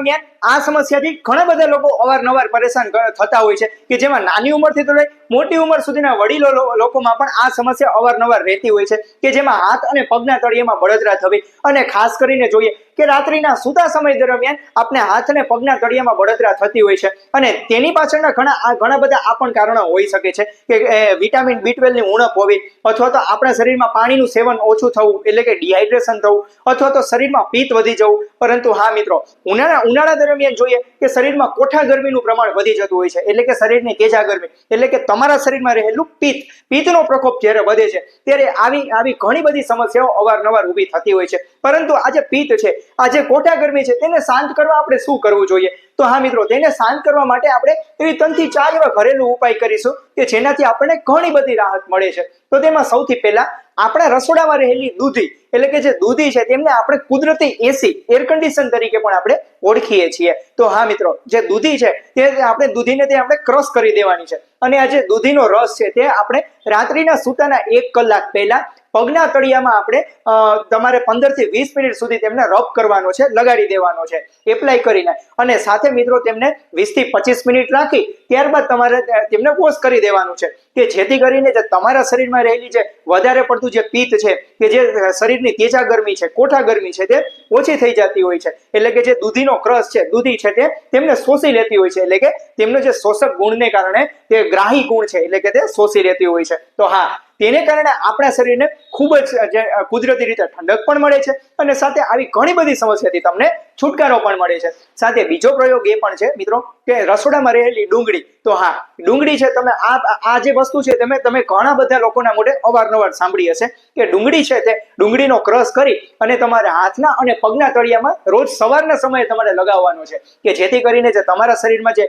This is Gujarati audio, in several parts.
દરમિયાન આ સમસ્યાથી ઘણા બધા લોકો અવારનવાર પરેશાન થતા હોય છે કે જેમાં નાની ઉંમરથી તો મોટી ઉંમર સુધીના વડીલો લોકોમાં પણ આ સમસ્યા અવારનવાર રહેતી હોય છે કે જેમાં હાથ અને પગના તળિયામાં બળતરા થવી અને ખાસ કરીને જોઈએ કે રાત્રિના સૂતા સમય દરમિયાન આપણે હાથ અને પગના તળિયામાં બળતરા થતી હોય છે. અને તેની પાછળના ઘણા ઘણા બધા આ પણ કારણો હોઈ શકે છે કે વિટામિન બી ટ્વેલ્વની ઉણપ હોવી, અથવા તો આપણા શરીરમાં પાણીનું સેવન ઓછું થવું, એટલે કે ડિહાઇડ્રેશન થવું, અથવા તો શરીરમાં પિત્ત વધી જવું. પરંતુ હા મિત્રો, ઉનાળા ઉનાળા દરમિયાન જોઈએ કે શરીરમાં કોઠા ગરમીનું પ્રમાણ વધી જતું હોય છે. એટલે કે શરીરની તેજા ગરમી. એટલે કે તમારા શરીરમાં રહેલું પિત્ત. પિત્તનો પ્રકોપ જ્યારે વધે છે, ત્યારે આવી આવી ઘણી બધી સમસ્યાઓ અવારનવાર ઊભી થતી હોય છે. પરંતુ આ જે પિત્ત છે આ જે કોઠા ગરમી છે, તેને શાંત કરવા આપણે શું કરવું જોઈએ? તો હા મિત્રો તેને શાંત કરવા માટે આપણે એવી ત્રણથી ચાર એવા ઘરેલું ઉપાય કરીશું કે જેનાથી આપણને ઘણી બધી રાહત મળે છે. તો તેમાં સૌથી પહેલા આપણા રસોડામાં રહેલી દૂધી, એટલે કે જે દૂધી છે તેમને આપણે કુદરતી એસી એર કન્ડિશન તરીકે પણ આપણે ઓળખીએ છીએ. તો હા મિત્રો, જે દૂધી છે તે આપણે દૂધીને તે આપણે ક્રશ કરી દેવાની છે. અને આ જે દૂધીનો રસ છે તે આપણે રાત્રિના સૂતાના એક કલાક પહેલા પગના તળિયામાં આપણે તમારે પંદરથી વીસ મિનિટ સુધી તેમને રબ કરવાનો છે, લગાડી દેવાનો છે. એપ્લાય કરીને. અને સાથે મિત્રો તેમને વીસથી પચીસ મિનિટ રાખી, ત્યારબાદ તમારે તેમને વોશ કરી દેવાનું છે. કે જેથી કરીને જે તમારા શરીરમાં રહેલી જે વધારે પડતું જે પિત્ત છે, કે જે શરીરની તેજા ગરમી છે, કોઠા ગરમી છે તે ઓછી થઈ જતી હોય છે. એટલે કે જે દૂધીનો ક્રસ છે, દૂધી છે તે તેમને શોષી લેતી હોય છે. એટલે કે તેમનો જે શોષક ગુણને કારણે તે ગ્રાહી ગુણ છે, એટલે કે તે શોષી લેતી હોય છે. તો હા, તેને કારણે આપણા શરીરને ખૂબ જ કુદરતી રીતે ઠંડક પણ મળે છે અને સાથે આવી ઘણી બધી સમસ્યાથી તમને છુટકારો પણ મળે છે. સાથે બીજો પ્રયોગ એ પણ છે, મિત્રો, કે રસોડામાં રહેલી ડુંગળી. તો હા, ડુંગળી છે, તમે આ આ જે વસ્તુ છે, તમે તમે ઘણા બધા લોકોના મોઢે અવારનવાર સાંભળી હશે કે ડુંગળી છે તે ડુંગળીનો ક્રશ કરી અને તમારે હાથના અને પગના તળિયામાં રોજ સવારના સમયે તમારે લગાવવાનો છે. કે જેથી કરીને જે તમારા શરીરમાં જે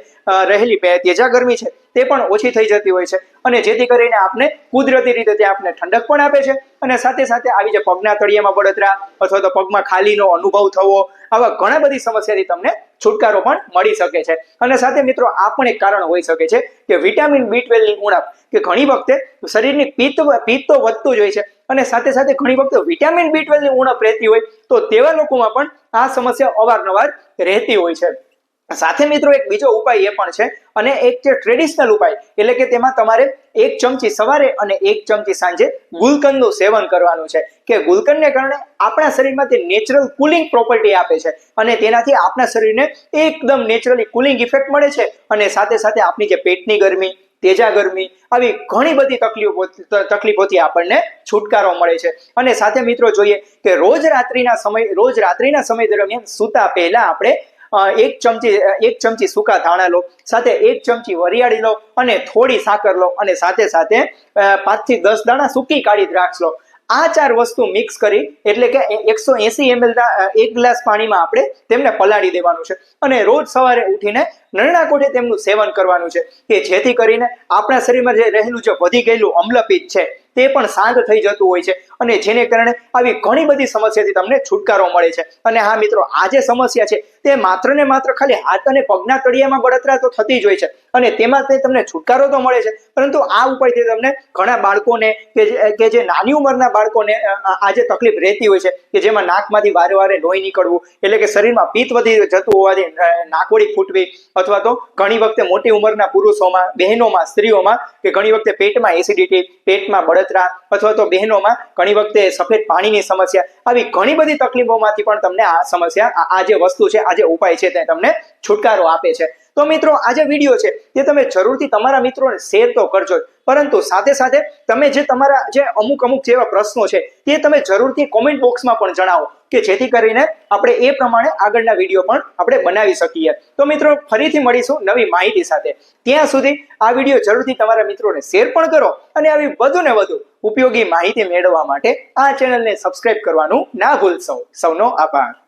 રહેલી તેજા ગરમી છે, તે પણ ઓછી થઈ જતી હોય છે. અને જેથી કરીને આપને કુદરતી રીતે તે આપને ઠંડક પણ આપે છે. અને સાથે સાથે આવી જે પગના તળિયામાં બળતરા અથવા તો પગમાં ખાલીનો અનુભવ થવો આવા ઘણા બધી સમસ્યાથી તમને છુટકારો પણ મળી શકે છે. અને સાથે મિત્રો, આ પણ એક કારણ હોઈ શકે છે કે વિટામિન બી ની ઉણપ કે ઘણી વખતે શરીરની પિત્ત પિત્ત વધતું જ હોય છે. અને સાથે સાથે ઘણી વખતે વિટામિન બી ની ઉણપ રહેતી હોય તો તેવા લોકોમાં પણ આ સમસ્યા અવારનવાર રહેતી હોય છે. સાથે મિત્રો, એક બીજો ઉપાય એ પણ છે. અને એક છે ટ્રેડિશનલ ઉપાય. એટલે કે તેમાં તમારે એક ચમચી સવારે અને એક ચમચી સાંજે ગુલકંદનું સેવન કરવાનું છે. કે ગુલકંદને કારણે આપણા શરીરમાં તે નેચરલ કુલિંગ પ્રોપર્ટી આપે છે. અને તેનાથી આપણા શરીરને એકદમ નેચરલી કુલિંગ ઇફેક્ટ મળે છે. અને સાથે સાથે આપણી જે પેટની ગરમી, તેજા ગરમી, આવી ઘણી બધી તકલીફો તકલીફોથી આપણને છુટકારો મળે છે. અને સાથે મિત્રો જોઈએ કે રોજ રાત્રિના સમય, રોજ રાત્રિના સમય દરમિયાન સૂતા પહેલા આપણે એક ચમચી એક ચમચી સૂકા ધાણા લો, સાથે એક ચમચી વરિયાળી લો અને થોડી સાકર લો અને સાથે સાથે પાંચથી દસ દાણા સૂકી કાળી દ્રાક્ષ લો. આ ચાર વસ્તુ મિક્સ કરી, એટલે કે એકસો એસી એમએલ એક ગ્લાસ પાણીમાં આપણે તેમને પલાળી દેવાનું છે. અને રોજ સવારે ઉઠીને નરણા કોઠે તેમનું સેવન કરવાનું છે કે જેથી કરીને આપણા શરીરમાં જે રહેલું જે વધી ગયેલું અમ્લપિત છે તે પણ શાંત થઈ જતું હોય છે અને જેને કારણે આવી ઘણી બધી સમસ્યાથી તમને છુટકારો મળે છે. અને હા, મિત્રો, આ જે સમસ્યા છે તે માત્ર ને માત્ર ખાલી હાથ અને પગના તળિયામાં બળતરા તો થતી જ હોય છે અને તેમાં તે તમને છુટકારો તો મળે છે, પરંતુ આ ઉપાયથી તમને ઘણા બાળકોને કે જે નાની ઉંમરના બાળકોને આજે તકલીફ રહેતી હોય છે કે જેમાં નાકમાંથી વારે વારે લોહી નીકળવું, એટલે કે શરીરમાં પિત્ત વધી જતું હોવાથી નાકોડી ફૂટવી અથવા તો ઘણી વખતે મોટી ઉંમરના પુરુષોમાં, બહેનોમાં, સ્ત્રીઓમાં કે ઘણી વખતે પેટમાં એસિડિટી પેટમાં બળતરા અથવા તો બહેનોમાં ઘણી વખતે સફેદ પાણીની સમસ્યા, આવી ઘણી બધી તકલીફોમાંથી પણ તમને આ સમસ્યા, આ- જે વસ્તુ છે, આ જે ઉપાય છે તે તમને છુટકારો આપે છે. તો મિત્રો, આ જે વીડિયો છે, તે તમે જરૂરથી તમારા મિત્રોને શેર તો કરજો પરંતુ સાથે સાથે તમે જે તમારા જે અમુક અમુક જેવા પ્રશ્નો છે, તે તમે જરૂરથી કોમેન્ટ બોક્સમાં પણ જણાવો. કે જેથી કરીને આપણે એ પ્રમાણે આગળના વીડિયો પણ આપણે બનાવી શકીએ. તો મિત્રો, ફરીથી મળીશું નવી માહિતી સાથે. ત્યાં સુધી આ વીડિયો જરૂરથી તમારા મિત્રોને શેર પણ કરો અને આવી વધુ ને વધુ ઉપયોગી માહિતી મેળવવા માટે આ ચેનલને સબસ્ક્રાઇબ કરવાનું ના ભૂલશો. સૌનો આભાર.